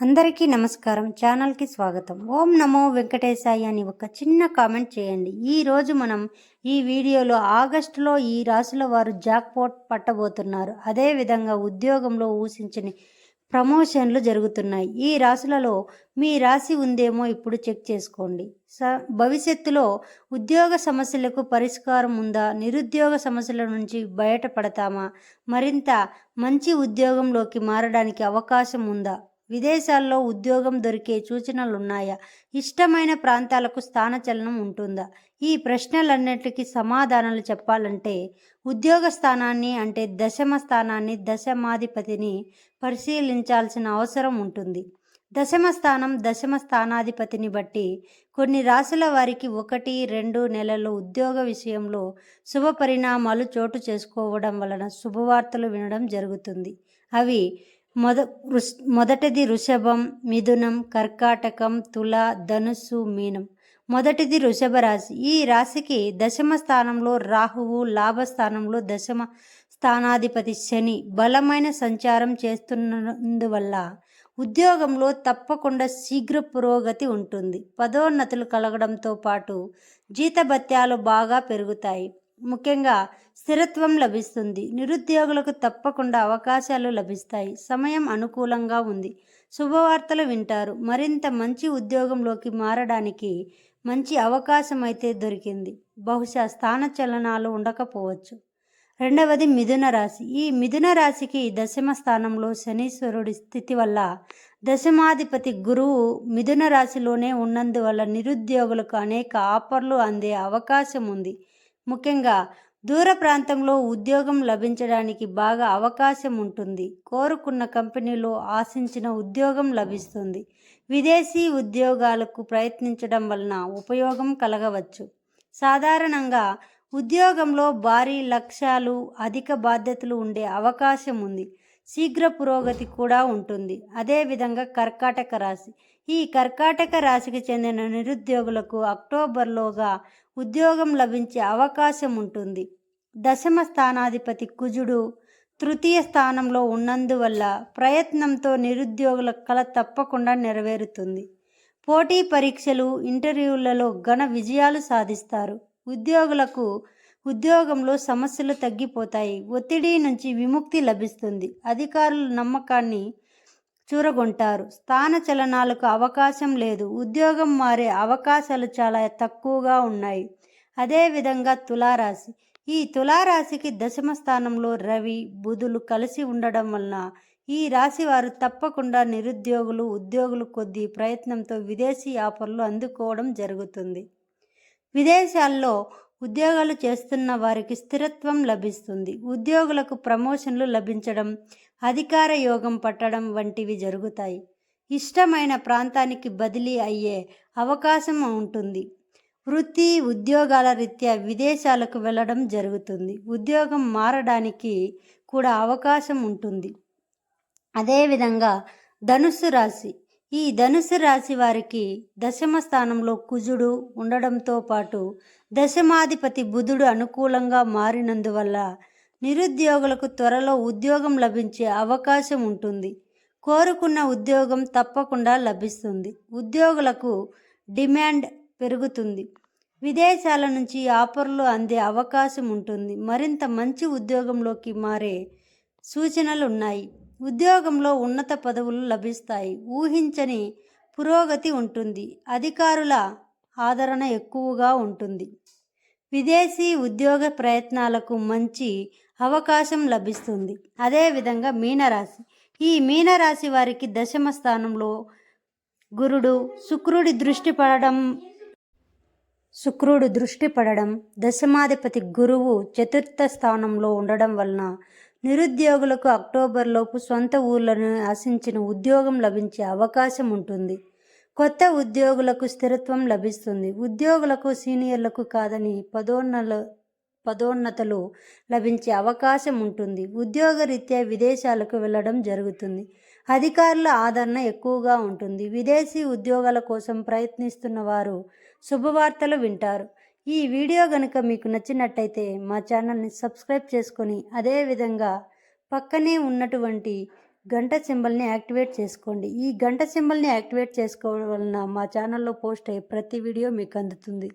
అందరికీ నమస్కారం. ఛానల్కి స్వాగతం. ఓం నమో వెంకటేశాయ అని ఒక చిన్న కామెంట్ చేయండి. ఈ రోజు మనం ఈ వీడియోలో ఆగస్టులో ఈ రాశుల వారు జాక్పోట్ పట్టబోతున్నారు. అదేవిధంగా ఉద్యోగంలో ఊసించని ప్రమోషన్లు జరుగుతున్నాయి. ఈ రాశులలో మీ రాశి ఉందేమో ఇప్పుడు చెక్ చేసుకోండి. స భవిష్యత్తులో ఉద్యోగ సమస్యలకు పరిష్కారం ఉందా? నిరుద్యోగ సమస్యల నుంచి బయటపడతామా? మరింత మంచి ఉద్యోగంలోకి మారడానికి అవకాశం ఉందా? విదేశాల్లో ఉద్యోగం దొరికే సూచనలున్నాయా? ఇష్టమైన ప్రాంతాలకు స్థానచలనం ఉంటుందా? ఈ ప్రశ్నలన్నిటికీ సమాధానాలు చెప్పాలంటే ఉద్యోగ స్థానాన్ని అంటే దశమ స్థానాన్ని దశమాధిపతిని పరిశీలించాల్సిన అవసరం ఉంటుంది. దశమ స్థానం దశమ స్థానాధిపతిని బట్టి కొన్ని రాశుల వారికి ఒకటి రెండు నెలలు ఉద్యోగ విషయంలో శుభ పరిణామాలు చోటు చేసుకోవడం వలన శుభవార్తలు వినడం జరుగుతుంది. అవి మొద మొదటిది వృషభం మిథునం కర్కాటకం తుల ధనుస్సు మీనం. మొదటిది వృషభ రాశి. ఈ రాశికి దశమ స్థానంలో రాహువు లాభస్థానంలో దశమ స్థానాధిపతి శని బలమైన సంచారం చేస్తున్నందువల్ల ఉద్యోగంలో తప్పకుండా శీఘ్ర పురోగతి ఉంటుంది. పదోన్నతులు కలగడంతో పాటు జీతభత్యాలు బాగా పెరుగుతాయి. ముఖ్యంగా స్థిరత్వం లభిస్తుంది. నిరుద్యోగులకు తప్పకుండా అవకాశాలు లభిస్తాయి. సమయం అనుకూలంగా ఉంది. శుభవార్తలు వింటారు. మరింత మంచి ఉద్యోగంలోకి మారడానికి మంచి అవకాశం అయితే దొరికింది. బహుశా స్థాన చలనాలు ఉండకపోవచ్చు. రెండవది మిథున రాశి. ఈ మిథున రాశికి దశమ స్థానంలో శనీశ్వరుడి స్థితి వల్ల దశమాధిపతి గురువు మిథున రాశిలోనే ఉన్నందువల్ల నిరుద్యోగులకు అనేక ఆఫర్లు అందే అవకాశం ఉంది. ముఖ్యంగా దూర ప్రాంతంలో ఉద్యోగం లభించడానికి బాగా అవకాశం ఉంటుంది. కోరుకున్న కంపెనీలో ఆశించిన ఉద్యోగం లభిస్తుంది. విదేశీ ఉద్యోగాలకు ప్రయత్నించడం వలన ఉపయోగం కలగవచ్చు. సాధారణంగా ఉద్యోగంలో భారీ లక్ష్యాలు అధిక బాధ్యతలు ఉండే అవకాశం ఉంది. శీఘ్ర పురోగతి కూడా ఉంటుంది. అదేవిధంగా కర్కాటక రాశి. ఈ కర్కాటక రాశికి చెందిన నిరుద్యోగులకు అక్టోబర్లోగా ఉద్యోగం లభించే అవకాశం ఉంటుంది. దశమ స్థానాధిపతి కుజుడు తృతీయ స్థానంలో ఉన్నందువల్ల ప్రయత్నంతో నిరుద్యోగుల కళ తప్పకుండా నెరవేరుతుంది. పోటీ పరీక్షలు ఇంటర్వ్యూలలో ఘన విజయాలు సాధిస్తారు. ఉద్యోగులకు ఉద్యోగంలో సమస్యలు తగ్గిపోతాయి. ఒత్తిడి నుంచి విముక్తి లభిస్తుంది. అధికారుల నమ్మకాన్ని చూరగొంటారు. స్థాన చలనాలకు అవకాశం లేదు. ఉద్యోగం మారే అవకాశాలు చాలా తక్కువగా ఉన్నాయి. అదేవిధంగా తులారాశి. ఈ తులారాశికి దశమ స్థానంలో రవి బుధులు కలిసి ఉండడం వలన ఈ రాశి వారు తప్పకుండా నిరుద్యోగులు ఉద్యోగులు కొద్ది ప్రయత్నంతో విదేశీ ఆఫర్లు అందుకోవడం జరుగుతుంది. విదేశాల్లో ఉద్యోగాలు చేస్తున్న వారికి స్థిరత్వం లభిస్తుంది. ఉద్యోగులకు ప్రమోషన్లు లభించడం అధికార యోగం పట్టడం వంటివి జరుగుతాయి. ఇష్టమైన ప్రాంతానికి బదిలీ అయ్యే అవకాశం ఉంటుంది. వృత్తి ఉద్యోగాల రీత్యా విదేశాలకు వెళ్ళడం జరుగుతుంది. ఉద్యోగం మారడానికి కూడా అవకాశం ఉంటుంది. అదేవిధంగా ధనుస్సు రాశి ఈ ధనుసు రాశి వారికి దశమ స్థానంలో కుజుడు ఉండడంతో పాటు దశమాధిపతి బుధుడు అనుకూలంగా మారినందువల్ల నిరుద్యోగులకు త్వరలో ఉద్యోగం లభించే అవకాశం ఉంటుంది. కోరుకున్న ఉద్యోగం తప్పకుండా లభిస్తుంది. ఉద్యోగులకు డిమాండ్ పెరుగుతుంది. విదేశాల నుంచి ఆఫర్లు అందే అవకాశం ఉంటుంది. మరింత మంచి ఉద్యోగంలోకి మారే సూచనలు ఉన్నాయి ఉద్యోగంలో ఉన్నత పదవులు లభిస్తాయి. ఊహించని పురోగతి ఉంటుంది. అధికారుల ఆదరణ ఎక్కువగా ఉంటుంది. విదేశీ ఉద్యోగ ప్రయత్నాలకు మంచి అవకాశం లభిస్తుంది. అదేవిధంగా మీనరాశి. ఈ మీనరాశి వారికి దశమ స్థానంలో గురుడు శుక్రుడి దృష్టి పడడం శుక్రుడు దృష్టి పడడం దశమాధిపతి గురువు చతుర్థ స్థానంలో ఉండడం వలన నిరుద్యోగులకు అక్టోబర్లోపు సొంత ఊర్లను ఆశించిన ఉద్యోగం లభించే అవకాశం ఉంటుంది. కొత్త ఉద్యోగులకు స్థిరత్వం లభిస్తుంది. ఉద్యోగులకు సీనియర్లకు కాదని పదోన్నల పదోన్నతలు లభించే అవకాశం ఉంటుంది. ఉద్యోగరీత్యా విదేశాలకు వెళ్ళడం జరుగుతుంది. అధికారుల ఆదరణ ఎక్కువగా ఉంటుంది. విదేశీ ఉద్యోగాల కోసం ప్రయత్నిస్తున్న వారు శుభవార్తలు వింటారు. ఈ వీడియో కనుక మీకు నచ్చినట్టయితే మా ఛానల్ని సబ్స్క్రైబ్ చేసుకొని అదేవిధంగా పక్కనే ఉన్నటువంటి గంట సింబల్ని యాక్టివేట్ చేసుకోండి. ఈ గంట సింబల్ని యాక్టివేట్ చేసుకోవడం వలన మా ఛానల్లో పోస్ట్ అయ్యే ప్రతి వీడియో మీకు అందుతుంది.